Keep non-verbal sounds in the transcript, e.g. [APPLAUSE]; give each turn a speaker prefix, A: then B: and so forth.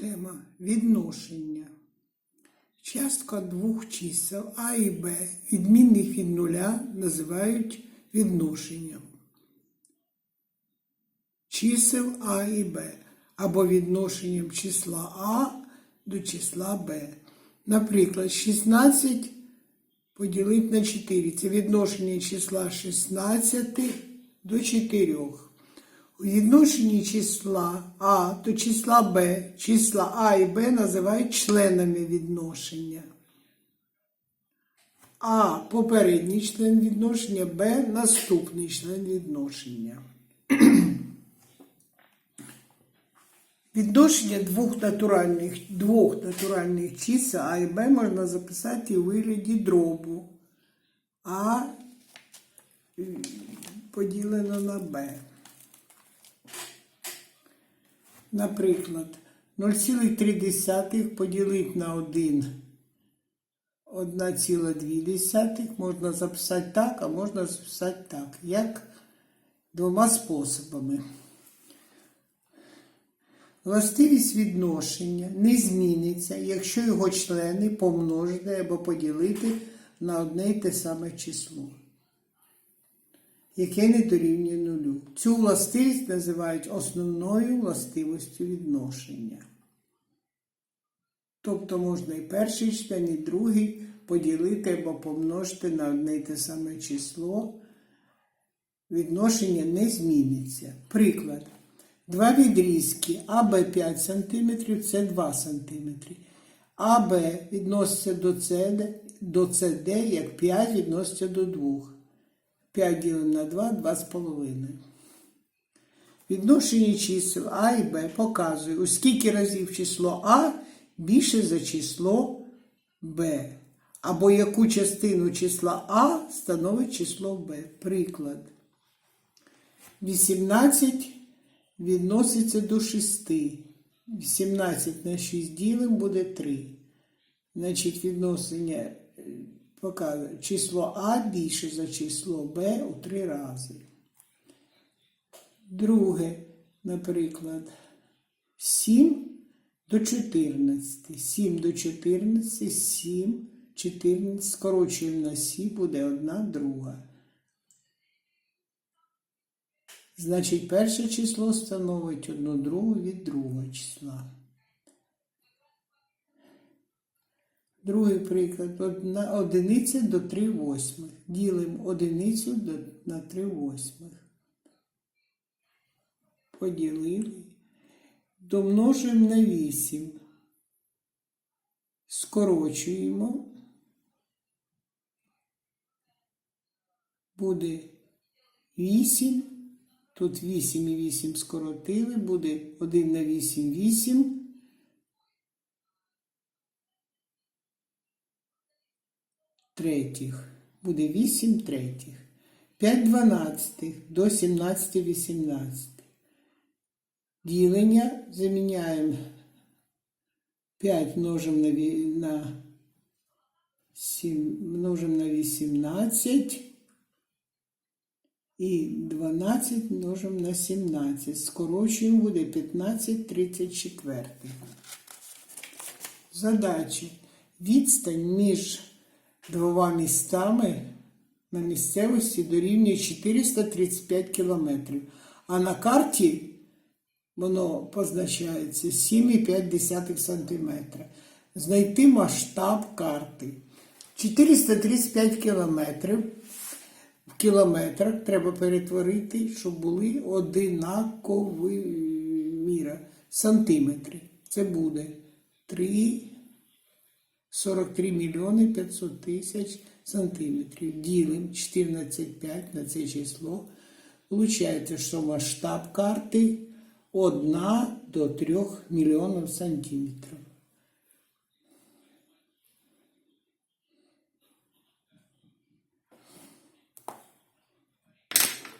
A: Тема відношення. Частка двох чисел А і Б, відмінних від нуля, називають відношенням. Чисел А і Б або відношенням числа А до числа Б. Наприклад, 16 поділити на 4. Це відношення числа 16 до 4. У відношенні числа А до числа Б, числа А і Б називають членами відношення. А попередній член відношення, Б наступний член відношення. [CLEARS THROAT] Відношення двох натуральних, двох натуральних чисел А і Б можна записати у вигляді дробу. А поділено на Б. Наприклад, 0,3 поділити на 1 1,2 можна записати так, а можна записати так, як двома способами. Властивість відношення не зміниться, якщо його члени помножити або поділити на одне й те саме число, яке не дорівнює нулю. Цю властивість називають основною властивістю відношення. Тобто можна і перший член, і другий поділити або помножити на одне й те саме число. Відношення не зміниться. Приклад. Два відрізки АБ 5 см, С 2 см. АБ відноситься до СД, до СД, як 5 відноситься до 2. 5 ділимо на 2 2,5. Відношення чисел А і Б показує, у скільки разів число А більше за число Б. Або яку частину числа А становить число Б. Приклад. 18 відноситься до 6. 18 на 6 ділим буде 3. Значить, відношення показує число А більше за число Б у 3 рази. Друге, наприклад, 7 до 14. 7 до 14, 7, 14, скорочуємо на 7, буде 1 друга. Значить, перше число становить одну другу від другого числа. Другий приклад. Одна, одиниця до 3 восьмих. Ділимо одиницю до, на 3 восьмих. Поділили. Домножуємо на 8. Скорочуємо. Буде 8. Тут 8 і 8 скоротили, буде 1 на 8 8. Третіх. Буде 8 третіх. 5 дванадцятих до 17 18. Ділення заміняємо 5 множимо на, на 7, множимо на 18. І 12 множимо на 17. Скорочуємо буде 15 34. Задачі. Відстань між двома містами на місцевості дорівнює 435 кілометрів. А на карті воно позначається 7,5 см. Знайти масштаб карти. 435 кілометрів в кілометрах треба перетворити, щоб були одинакові міра. Сантиметри. Це буде 3, 43 мільйони 500 тисяч сантиметрів. Ділим 14,5 на це число. Получається, що масштаб карти 1 до 3 мільйонів сантиметрів.